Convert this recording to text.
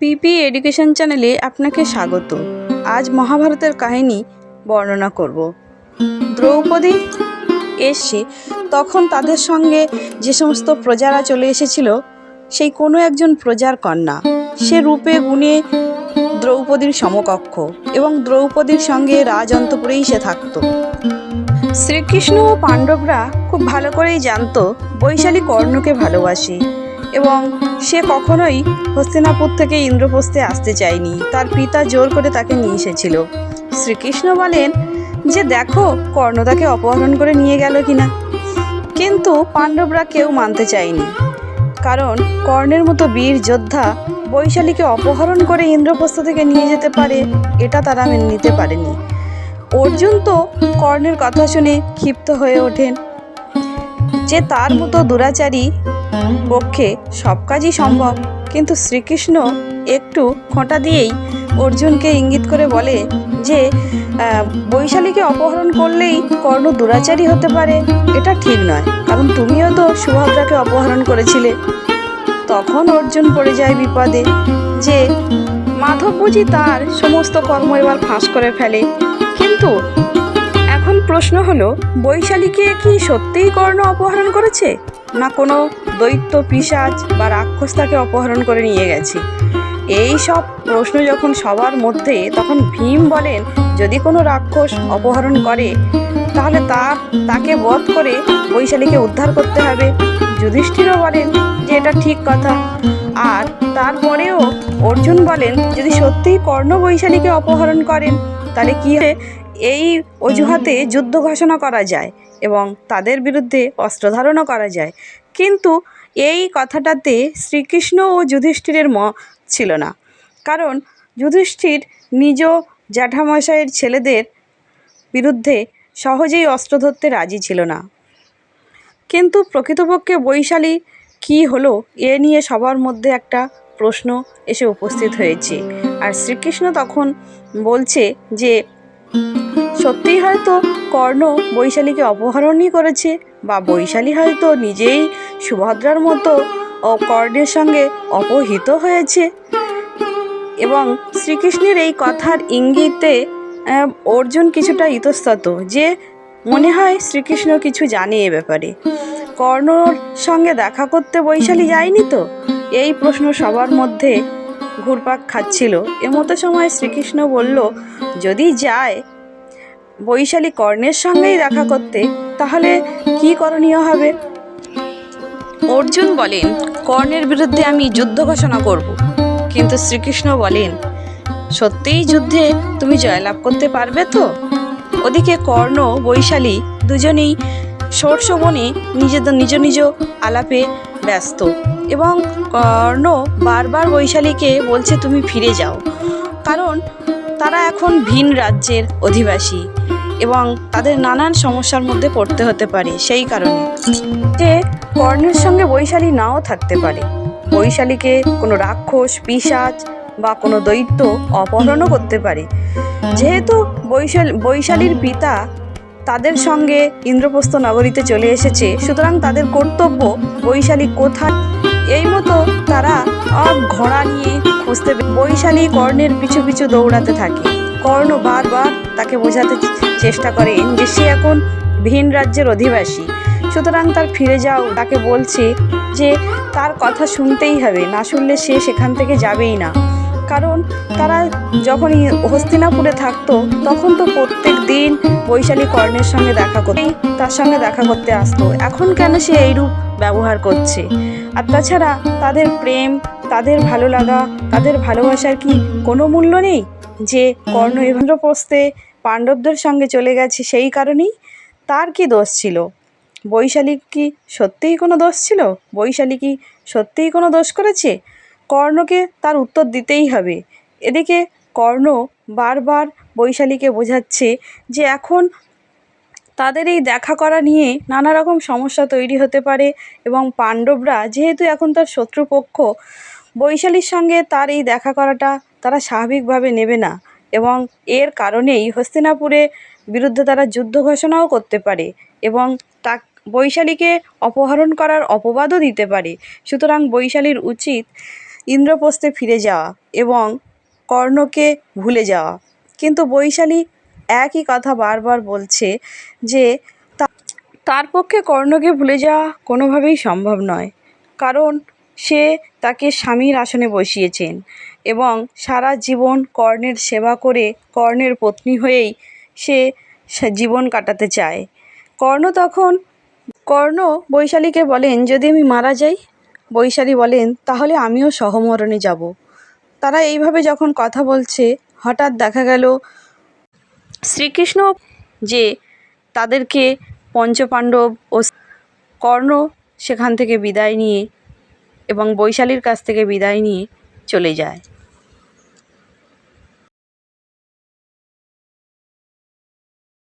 পিপি education চ্যানেলে আপনাকে স্বাগত। আজ মহাভারতের কাহিনী বর্ণনা করব। দ্রৌপদী এসে তখন তাদের সঙ্গে যে সমস্ত প্রজারা চলে এসেছিল, সেই কোনো একজন প্রজার কন্যা। সে রূপে গুণে দ্রৌপদীর সমকক্ষ এবং দ্রৌপদীর সঙ্গে রাজ রাজন্তপুরেই সে থাকতো। শ্রীকৃষ্ণ ও পাণ্ডবরা খুব ভালো করেই জানত, বৈশালী কর্ণকে ভালোবাসে। এবং সে কখনোই হস্তিনাপুর থেকে ইন্দ্রপ্রস্থে আসতে চায়নি তার পিতা জোর করে তাকে নিয়ে এসেছিল। শ্রীকৃষ্ণ বলেন যে, দেখো কর্ণ তাকে অপহরণ করে নিয়ে গেল কিনা? কিন্তু পাণ্ডবরা কেউ মানতে চায়নি। কারণ কর্ণের মতো বীর যোদ্ধা বৈশালীকে অপহরণ করে ইন্দ্রপ্রস্থ থেকে নিয়ে যেতে পারে, এটা তারা মেনে নিতে পারেনি। অর্জুন তো কর্ণের কথা শুনে ক্ষিপ্ত হয়ে ওঠেন যে, তার মতো দুরাচারী পক্ষে সব কাজই সম্ভব। কিন্তু শ্রীকৃষ্ণ একটু খোঁটা দিয়েই অর্জুনকে ইঙ্গিত করে বলে যে বৈশালীকে অপহরণ করলেই কর্ণ দুরাচারী হতে পারে। এটা ঠিক নয়, কারণ তুমিও তো সুভদ্রাকে অপহরণ করেছিলে। তখন অর্জুন পড়ে যায় বিপদে যে, মাধব বুঝি তার সমস্ত কর্ম এবার ফাঁস করে ফেলে। কিন্তু এখন প্রশ্ন হলো, বৈশালীকে কি সত্যিই কর্ণ অপহরণ করেছে? না কোনো দৈত্য পিশাচ বা রাক্ষস তাকে অপহরণ করে নিয়ে গেছে। এই সব প্রশ্ন যখন সবার মধ্যে, তখন ভীম বলেন, যদি কোনো রাক্ষস অপহরণ করে, তাহলে তার, তাকে বধ করে বৈশালীকে উদ্ধার করতে হবে। যুধিষ্ঠিরও বলেন যে এটা ঠিক কথা। আর তারপরেও অর্জুন বলেন, যদি সত্যিই কর্ণ বৈশালীকে অপহরণ করেন, তাহলে কী এই অজুহাতে যুদ্ধ ঘোষণা করা যায়। এবং তাদের বিরুদ্ধে অস্ত্র ধারণও করা যায়। কিন্তু এই কথাটাতে শ্রীকৃষ্ণ ও যুধিষ্ঠিরের ম ছিল না। কারণ যুধিষ্ঠির নিজ জ্যাঠামশাইয়ের ছেলেদের বিরুদ্ধে সহজেই অস্ত্র ধরতে রাজি ছিল না। কিন্তু প্রকৃতপক্ষে বৈশালী কী হলো এ নিয়ে সবার মধ্যে একটা প্রশ্ন এসে উপস্থিত হয়েছে। আর শ্রীকৃষ্ণ তখন বলছে যে সত্যিই হয়তো কর্ণ বৈশালীকে অপহরণই করেছে বা বৈশালী হয়তো নিজেই সুভদ্রার মতো ও কর্ণের সঙ্গে অপহিত হয়েছে। এবং শ্রীকৃষ্ণের এই কথার ইঙ্গিতে অর্জুন কিছুটা ইতস্তত যে মনে হয় শ্রীকৃষ্ণ কিছু জানে এ ব্যাপারে। কর্ণর সঙ্গে দেখা করতে বৈশালী যায়নি তো? এই প্রশ্ন সবার মধ্যে ঘুরপাক খাচ্ছিল। এমতো সময় শ্রীকৃষ্ণ বলল, যদি যায় বৈশালী কর্ণের সঙ্গেই দেখা করতে, তাহলে কি করণীয় হবে? অর্জুন বলেন, কর্ণের বিরুদ্ধে আমি যুদ্ধ ঘোষণা করব। কিন্তু শ্রীকৃষ্ণ বলেন, সত্যিই যুদ্ধে তুমি জয়লাভ করতে পারবে তো? ওদিকে কর্ণ, বৈশালী দুজনেই বনে নিজেদের নিজ নিজ আলাপে ব্যস্ত এবং কর্ণ বারবার বৈশালীকে বলছে, তুমি ফিরে যাও। কারণ তারা এখন ভিন রাজ্যের অধিবাসী এবং তাদের নানান সমস্যার মধ্যে পড়তে হতে পারে সেই কারণে। যে কর্ণের সঙ্গে বৈশালী নাও থাকতে পারে। বৈশালীকে কোনো রাক্ষস, পিশাচ বা কোনো দৈত্য অপহরণও করতে পারে। যেহেতু বৈশাল বৈশালীর পিতা তাদের সঙ্গে ইন্দ্রপ্রস্থ নগরীতে চলে এসেছে, সুতরাং তাদের কর্তব্য বৈশালী কোথায় এই মতো তারা ঘোড়া নিয়ে খুঁজতে বৈশালী কর্ণের পিছু পিছু দৌড়াতে থাকে। কর্ণ বারবার তাকে বোঝাতে চেষ্টা করে যে সে এখন ভিন রাজ্যের অধিবাসী। সুতরাং তার ফিরে যাও। তাকে বলছে যে, তার কথা শুনতেই হবে, না শুনলে সে সেখান থেকে যাবেই না। কারণ তারা যখন হস্তিনাপুরে থাকতো, তখন তো প্রত্যেক দিন বৈশালী কর্ণের সঙ্গে দেখা করতেই তার সঙ্গে দেখা করতে আসতো। এখন কেন সে এইরূপ ব্যবহার করছে? আর তাছাড়া তাদের প্রেম, তাদের ভালো লাগা, তাদের ভালোবাসার কি কোনো মূল্য নেই? যে কর্ণ ইন্দ্রপ্রস্থে পাণ্ডবদের সঙ্গে চলে গেছে সেই কারণেই তার কি দোষ ছিল? বৈশালী কি সত্যিই কোনো দোষ ছিল? বৈশালী কি সত্যিই কোনো দোষ করেছে? কর্ণকে তার উত্তর দিতেই হবে। এদিকে কর্ণ বারবার বৈশালীকে বোঝাচ্ছে যে এখন তাদের এই দেখা করা নিয়ে নানা রকম সমস্যা তৈরি হতে পারে এবং পাণ্ডবরা যেহেতু এখন তার শত্রুপক্ষ, বৈশালীর সঙ্গে তার এই দেখা করাটা তারা স্বাভাবিকভাবে নেবে না এবং এর কারণেই হস্তিনাপুরে বিরুদ্ধে তারা যুদ্ধ ঘোষণাও করতে পারে এবং তা বৈশালীকে অপহরণ করার অপবাদও দিতে পারে। সুতরাং বৈশালীর উচিত ইন্দ্রপ্রস্থে ফিরে যাওয়া এবং কর্ণকে ভুলে যাওয়া। কিন্তু বৈশালী একই কথা বারবার বলছে যে তার পক্ষে কর্ণকে ভুলে যাওয়া কোনোভাবেই সম্ভব নয়। কারণ সে তাকে স্বামীর আসনে বসিয়েছেন এবং সারা জীবন কর্ণের সেবা করে কর্ণের পত্নী হয়েই সে, জীবন কাটাতে চায়। কর্ণ তখন, কর্ণ বৈশালীকে বলেন, যদি আমি মারা যাই বৈশালী বলেন, তাহলে আমিও সহমরণে যাব। তারা এইভাবে যখন কথা বলছে, হঠাৎ দেখা গেল শ্রীকৃষ্ণ যে তাদেরকে পঞ্চপাণ্ডব ও কর্ণ সেখান থেকে বিদায় নিয়ে এবং বৈশালীর কাছ থেকে বিদায় নিয়ে চলে যায়।